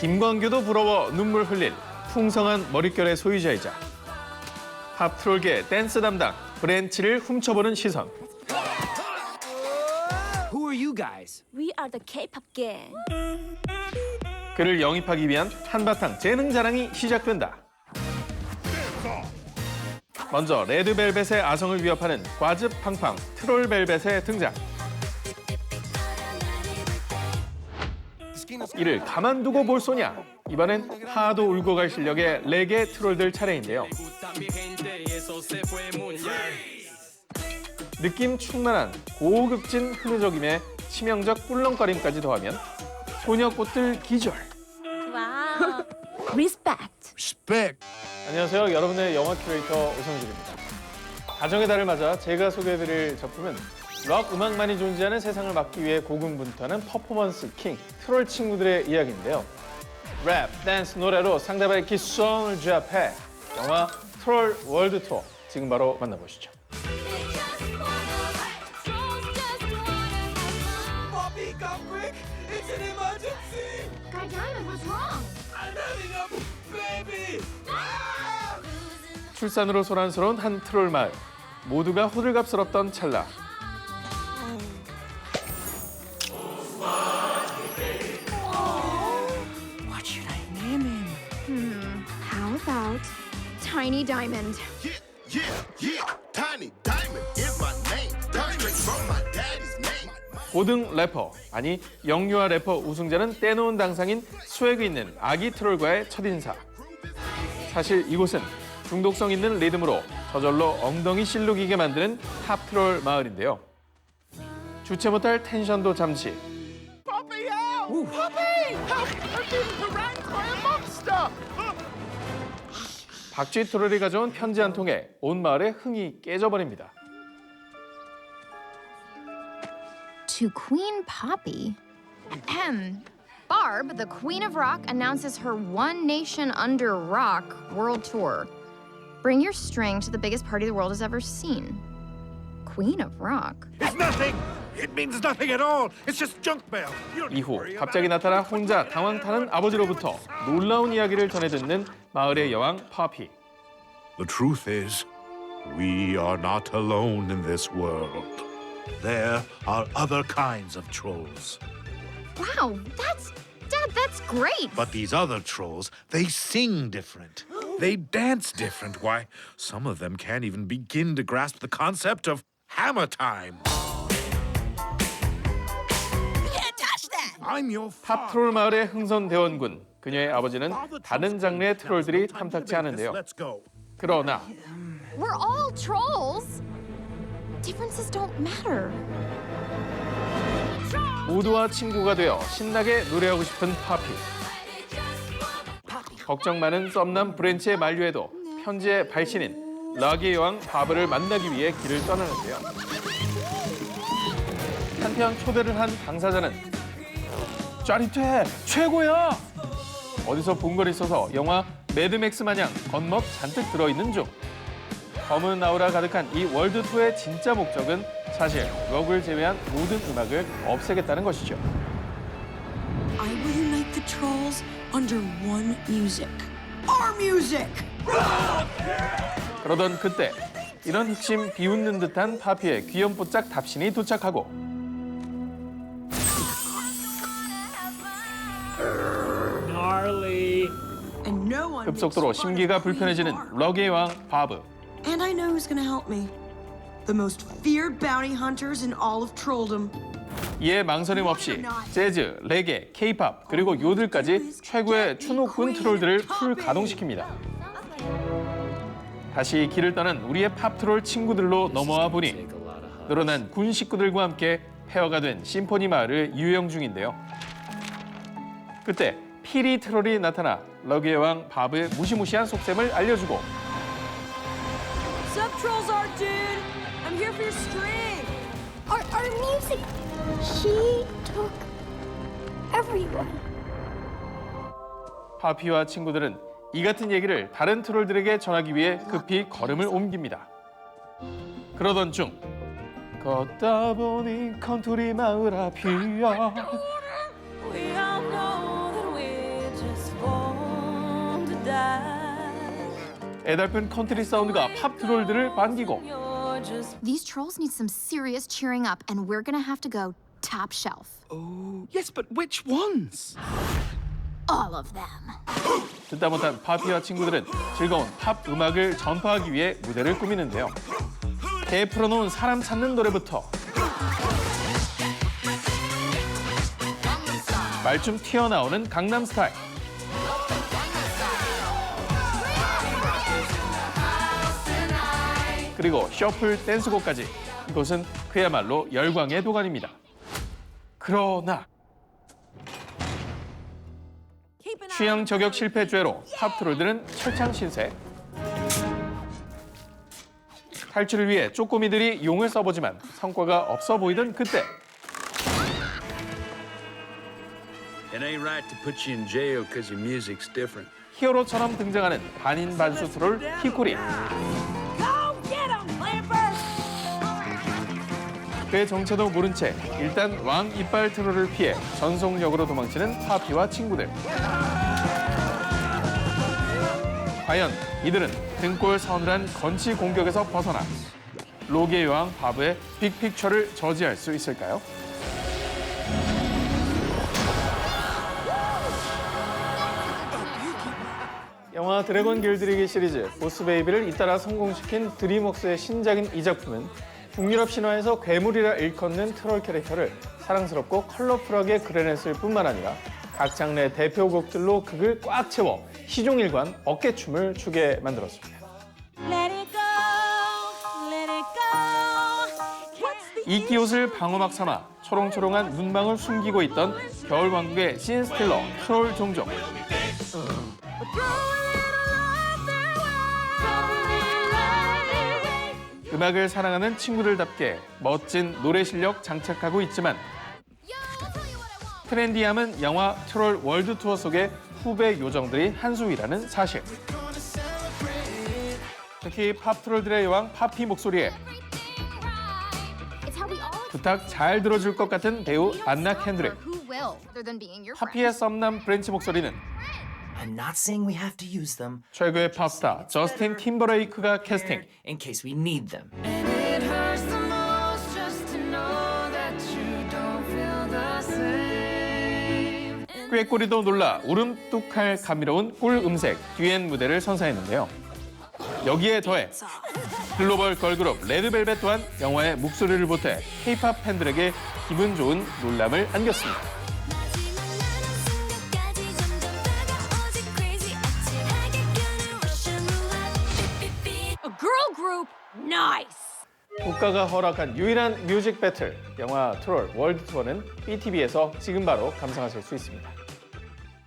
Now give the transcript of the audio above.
김광규도 부러워 눈물 흘릴 풍성한 머릿결의 소유자이자 팝 트롤계 댄스 담당 브랜치를 훔쳐보는 시선. Who are you guys? We are the K-pop gang. 그를 영입하기 위한 한바탕 재능 자랑이 시작된다. 먼저 레드벨벳의 아성을 위협하는 과즙팡팡 트롤벨벳의 등장. 이를 가만두고 볼 소냐? 이번엔 하도 울고 갈 실력의 레게 트롤들 차례인데요. 느낌 충만한 고급진 흐느적임에 치명적 꿀렁거림까지 더하면 소녀꽃들 기절. 와우. Respect. Respect. 안녕하세요. 여러분의 영화 큐레이터 오성길입니다. 가정의 달을 맞아 제가 소개해드릴 작품은 락 음악만이 존재하는 세상을 막기 위해 고군분투하는 퍼포먼스 킹 트롤 친구들의 이야기인데요. 랩, 댄스, 노래로 상대방의 기성을 제압해 영화 트롤 월드 투어 지금 바로 만나보시죠. 출산으로 소란스러운 한 트롤 마을. 모두가 호들갑스럽던 찰나. Tiny Diamond? Yeah, yeah, yeah. Tiny diamond is my name. Straight from my daddy's name. 고등 래퍼, 아니 영유아 래퍼 우승자는 떼놓은 당상인 스웨그 있는 아기 트롤과의 첫 인사. 사실 이곳은 중독성 있는 리듬으로 저절로 엉덩이 실룩이게 만드는 탑 트롤 마을인데요. 주체 못할 텐션도 잠시. 박쥐 트롤이 가져온 편지 한 통에 온 마을의 흥이 깨져버립니다. To Queen Poppy. Ahem. Barb, the Queen of Rock, announces her One Nation Under Rock world tour. Bring your string to the biggest party the world has ever seen. Queen of Rock? It's nothing. It means nothing at all. It's just junk mail. You don't need to 이후 worry 갑자기 about 나타나 혼자 당황 타는 아버지로부터 놀라운 이야기를 전해 듣는 마을의 여왕 파피. it. The truth is, we are not alone in this world. There are other kinds of trolls. Wow, that's. Dad, that's great! But these other trolls, they sing different. They dance different. Why, some of them can't even begin to grasp the concept of hammer time. I'm your 탑 father. 트롤 마을의 흥선 대원군. 그녀의 아버지는 다른 장르의 트롤들이 탐탁치 않은데요. 그러나 We're all trolls! Differences don't matter. 모두와 친구가 되어 신나게 노래하고 싶은 파피. 걱정 많은 썸남 브랜치의 만류에도 편지의 발신인 락의 여왕 바브를 만나기 위해 길을 떠나는데요. 한편 초대를 한 당사자는 짜릿해 최고야 어디서 본 걸 있어서 영화 매드맥스 마냥 겉멋 잔뜩 들어있는 중 검은 아우라 가득한 이 월드 투어의 진짜 목적은 사실 럭을 제외한 모든 음악을 없애겠다는 것이죠. I will unite the trolls under one music. Our music! 그러던 그때 이런 흑심 비웃는 듯한 파피의 귀염뽀짝 답신이 도착하고 급속도로 심기가 불편해지는 Barb. 럭의 왕 바브. And I know who's gonna help me. The most feared bounty hunters in all of trolldom. 이에 망설임 없이 재즈, 레게, 케이팝 그리고 요들까지 최고의 추노꾼 트롤들을 풀 가동시킵니다. 다시 길을 떠난 우리의 팝 트롤 친구들로 넘어와 보니 늘어난 군 식구들과 함께 폐허가 된 심포니 마을을 유영 중인데요. 그때 피리 트롤이 나타나 럭의 왕 바브의 무시무시한 속셈을 알려주고 Sup, trolls art dude? I'm here for your string. Our, our music. She took everyone. 파피와 친구들은 이 같은 얘기를 다른 트롤들에게 전하기 위해 급히 걸음을 옮깁니다. 그러던 중 걷다 보니 컨투리 마을 앞이야 애달픈 컨트리 사운드가 팝 트롤들을 반기고 These trolls need some serious cheering up, and we're gonna have to go top shelf. Oh, yes, but which ones? All of them. 듣다 못한 파피와 친구들은 즐거운 팝 음악을 전파하기 위해 무대를 꾸미는데요. 개 풀어놓은 사람 찾는 노래부터 말좀 튀어나오는 강남 스타일. 그리고 셔플 댄스곡까지 이곳은 그야말로 열광의 도가니입니다. 그러나 취향 저격 실패 죄로 팝 트롤들은 철창 신세. 탈출을 위해 쪼꼬미들이 용을 써보지만 성과가 없어 보이던 그때 It ain't right to put you in jail because your music's different. 히어로처럼 등장하는 반인 반수 트롤 히쿠리. 그의 정체도 모른 채 일단 왕 이빨 트롤을 피해 전속력으로 도망치는 파피와 친구들. 과연 이들은 등골 서늘한 건치 공격에서 벗어나 로기의 여왕 바브의 빅픽처를 저지할 수 있을까요? 영화 드래곤 길들이기 시리즈 보스 베이비를 잇따라 성공시킨 드림웍스의 신작인 이 작품은 북유럽 신화에서 괴물이라 일컫는 트롤 캐릭터를 사랑스럽고 컬러풀하게 그려냈을 뿐만 아니라 각 장르의 대표곡들로 극을 꽉 채워 시종일관 어깨춤을 추게 만들었습니다. Let it go, let it go. 이끼 옷을 방어막 삼아 초롱초롱한 눈망울 숨기고 있던 겨울왕국의 신스틸러 트롤 종족. 음악을 사랑하는 친구들답게 멋진 노래 실력 장착하고 있지만 트렌디함은 영화 트롤 월드 투어 속의 후배 요정들이 한수위라는 사실. 특히 팝 트롤들의 여왕 파피 목소리에 부탁 잘 들어줄 것 같은 배우 안나 캔드릭. 파피의 썸남 브랜치 목소리는 I'm not saying we have to use them 최고의 팝스타 저스틴 팀버레이크가 캐스팅. in case we need them. 꾀꼬리도 놀라 울음뚝할 감미로운 꿀 음색 듀엣 무대를 선사했는데요. 여기에 더해 글로벌 걸그룹 레드벨벳 또한 영화에 목소리를 보태 K-팝 팬들에게 기분 좋은 놀람을 안겼습니다. Group, nice. 국가가 허락한 유일한 뮤직 배틀 영화 트롤 월드 투어는 BTV에서 지금 바로 감상하실 수 있습니다.